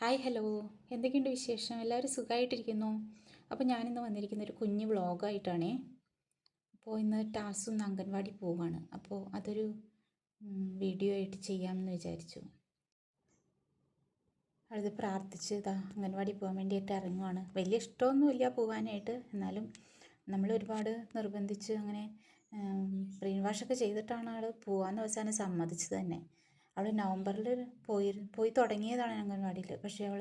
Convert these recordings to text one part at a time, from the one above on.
Hi hello. എന്തൊക്കെയുണ്ട് വിശേഷം? എല്ലാവരും സുഖമായിട്ടിരിക്കുന്നു അപ്പോൾ ഞാനിന്ന് വന്നിരിക്കുന്ന ഒരു കുഞ്ഞു വ്ളോഗായിട്ടാണേ. അപ്പോൾ ഇന്ന് ടാസും അംഗൻവാടി പോവുകയാണ് അപ്പോൾ അതൊരു വീഡിയോ ആയിട്ട് ചെയ്യാമെന്ന് വിചാരിച്ചു. അത് പ്രാർത്ഥിച്ച് ഇതാ അംഗൻവാടി പോകാൻ വേണ്ടിയിട്ട് ഇറങ്ങുവാണ്. വലിയ ഇഷ്ടമൊന്നുമില്ല പോകാനായിട്ട് എന്നാലും നമ്മൾ ഒരുപാട് നിർബന്ധിച്ച് അങ്ങനെ ബ്രെയിൻ വാഷൊക്കെ ചെയ്തിട്ടാണ് ആൾ പോകാമെന്ന് അവസാനം സമ്മതിച്ചത് തന്നെ. അവൾ നവംബറിൽ പോയി പോയി തുടങ്ങിയതാണ് അംഗൻവാടിയിൽ പക്ഷേ അവൾ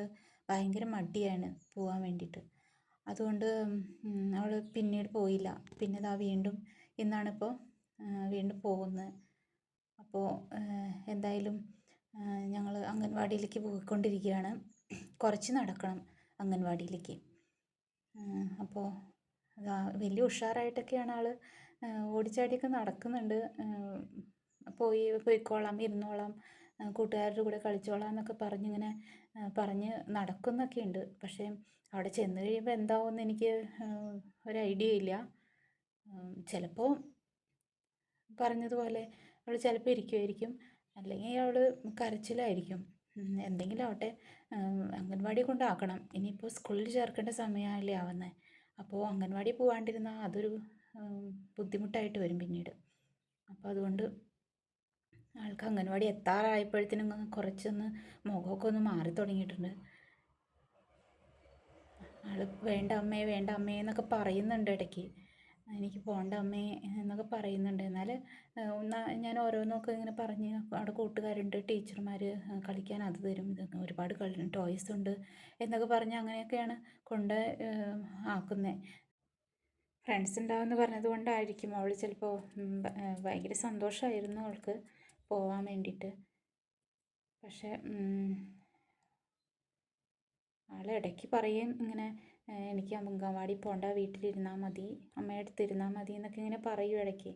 ഭയങ്കര മടിയാണ് പോകാൻ വേണ്ടിയിട്ട്. അതുകൊണ്ട് അവൾ പിന്നീട് പോയില്ല. പിന്നെ ഇതാ വീണ്ടും ഇന്നാണിപ്പോൾ വീണ്ടും പോകുന്നത് അപ്പോൾ എന്തായാലും ഞങ്ങൾ അംഗൻവാടിയിലേക്ക് പോയിക്കൊണ്ടിരിക്കുകയാണ്. കുറച്ച് നടക്കണം അംഗൻവാടിയിലേക്ക്. അപ്പോൾ വലിയ ഉഷാറായിട്ടൊക്കെയാണ് ആൾ ഓടിച്ചാടിയൊക്കെ നടക്കുന്നുണ്ട്. പോയി പോയിക്കോളാം ഇരുന്നോളാം കൂട്ടുകാരുടെ കൂടെ കളിച്ചോളാം എന്നൊക്കെ പറഞ്ഞിങ്ങനെ പറഞ്ഞ് നടക്കുന്നൊക്കെ ഉണ്ട്. പക്ഷേ അവിടെ ചെന്ന് കഴിയുമ്പോൾ എന്താവുമെന്ന് എനിക്ക് ഒരു ഐഡിയ ഇല്ല. ചിലപ്പോൾ പറഞ്ഞതുപോലെ അവൾ ചിലപ്പോൾ ഇരിക്കുമായിരിക്കും അല്ലെങ്കിൽ അവൾ കരച്ചിലായിരിക്കും. എന്തെങ്കിലും ആവട്ടെ അംഗൻവാടി കൊണ്ടാക്കണം. ഇനിയിപ്പോൾ സ്കൂളിൽ ചേർക്കേണ്ട സമയമല്ലേ ആവുന്നത് അപ്പോൾ അംഗൻവാടി പോകാണ്ടിരുന്നാൽ അതൊരു ബുദ്ധിമുട്ടായിട്ട് വരും പിന്നീട്. അപ്പോൾ അതുകൊണ്ട് ആൾക്ക് അംഗൻവാടി എത്താറായപ്പോഴത്തേനും കുറച്ചൊന്ന് മുഖമൊക്കെ ഒന്ന് മാറി തുടങ്ങിയിട്ടുണ്ട്. ആൾ വേണ്ട അമ്മേ വേണ്ട അമ്മേ എന്നൊക്കെ പറയുന്നുണ്ട് ഇടയ്ക്ക്. എനിക്ക് പോകണ്ട അമ്മേ എന്നൊക്കെ പറയുന്നുണ്ട്. എന്നാൽ ഞാൻ ഓരോന്നൊക്കെ ഇങ്ങനെ പറഞ്ഞ് അവിടെ കൂട്ടുകാരുണ്ട് ടീച്ചർമാർ കളിക്കാൻ അത് തരും ഇതൊക്കെ ഒരുപാട് കളി ടോയ്സ് ഉണ്ട് എന്നൊക്കെ പറഞ്ഞ് അങ്ങനെയൊക്കെയാണ് കൊണ്ട് ആക്കുന്നത് ഫ്രണ്ട്സ് ഉണ്ടാവുമെന്ന് പറഞ്ഞത് കൊണ്ടായിരിക്കും അവൾ ചിലപ്പോൾ ഭയങ്കര സന്തോഷമായിരുന്നു അവൾക്ക്. പോവാൻ വേണ്ടിയിട്ട്. പക്ഷേ ആൾ ഇടയ്ക്ക് പറയും ഇങ്ങനെ എനിക്ക് അംഗൻവാടി പോകണ്ട വീട്ടിലിരുന്നാൽ മതി അമ്മയുടെ അടുത്ത് ഇരുന്നാൽ മതി എന്നൊക്കെ ഇങ്ങനെ പറയും ഇടയ്ക്ക്.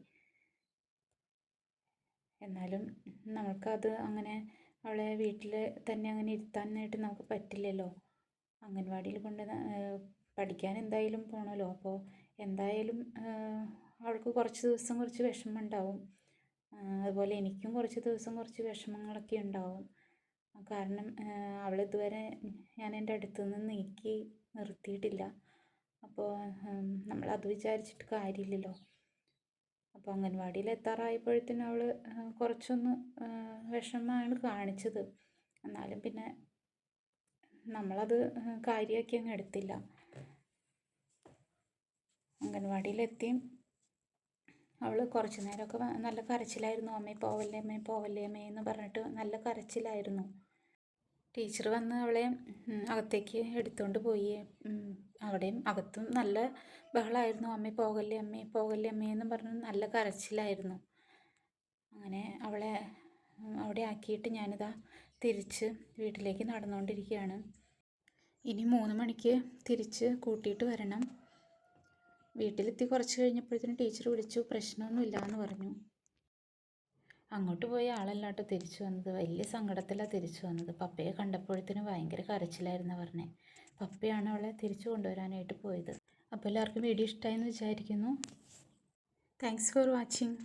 എന്നാലും നമുക്കത് അങ്ങനെ അവളെ വീട്ടിൽ തന്നെ അങ്ങനെ ഇരുത്താനായിട്ട് നമുക്ക് പറ്റില്ലല്ലോ. അംഗൻവാടിയിൽ കൊണ്ട് പഠിക്കാൻ എന്തായാലും പോകണമല്ലോ അപ്പോൾ എന്തായാലും അവൾക്ക് കുറച്ച് ദിവസം കുറച്ച് വിഷമം ഉണ്ടാവും. അതുപോലെ എനിക്കും കുറച്ച് ദിവസം കുറച്ച് വിഷമങ്ങളൊക്കെ ഉണ്ടാവും. കാരണം അവൾ ഇതുവരെ ഞാൻ എന്റെ അടുത്ത് നിന്ന് നീക്കി നിർത്തിയിട്ടില്ല. അപ്പോൾ നമ്മൾ അത് വിചാരിച്ചിട്ട് കാര്യമില്ലല്ലോ. അപ്പോൾ അംഗൻവാടിയിൽ എത്താറായപ്പോഴത്തേനും അവൾ കുറച്ചൊന്ന് വിഷമമാണ് കാണിച്ചത്. എന്നാലും പിന്നെ നമ്മളത് കാര്യമാക്കി അങ്ങ് എടുത്തില്ല. അംഗൻവാടിയിലെത്തി അവൾ കുറച്ച് നേരമൊക്കെ നല്ല കരച്ചിലായിരുന്നു. അമ്മേ പോവല്ലേ അമ്മേ പോവല്ലേ അമ്മേ എന്ന് പറഞ്ഞിട്ട് നല്ല കരച്ചിലായിരുന്നു. ടീച്ചർ വന്ന് അവളെ അകത്തേക്ക് എടുത്തുകൊണ്ട് പോയി. അവിടെയും അകത്തും നല്ല ബഹളമായിരുന്നു അമ്മേ പോകല്ലേ അമ്മേ പോകല്ലേ അമ്മേ എന്ന് പറഞ്ഞ് നല്ല കരച്ചിലായിരുന്നു. അങ്ങനെ അവളെ അവിടെ ആക്കിയിട്ട് ഞാനിതാ തിരിച്ച് വീട്ടിലേക്ക് നടന്നുകൊണ്ടിരിക്കുകയാണ് ഇനി മൂന്ന് മണിക്ക് തിരിച്ച് കൂട്ടിയിട്ട് വരണം. വീട്ടിലെത്തി കുറച്ച് കഴിഞ്ഞപ്പോഴത്തേനും ടീച്ചർ വിളിച്ചു പ്രശ്നമൊന്നുമില്ല എന്ന് പറഞ്ഞു. അങ്ങോട്ട് പോയ ആളല്ലാട്ടോ തിരിച്ചു വന്നത്. വലിയ സങ്കടത്തിലാണ് തിരിച്ചു വന്നത്. പപ്പയെ കണ്ടപ്പോഴത്തേനും ഭയങ്കര കരച്ചിലായിരുന്നു പറഞ്ഞേ. പപ്പയാണ് അവളെ തിരിച്ചു കൊണ്ടുവരാനായിട്ട് പോയത്. അപ്പോൾ എല്ലാവർക്കും വീഡിയോ ഇഷ്ടമായെന്ന് വിചാരിക്കുന്നു. Thanks for watching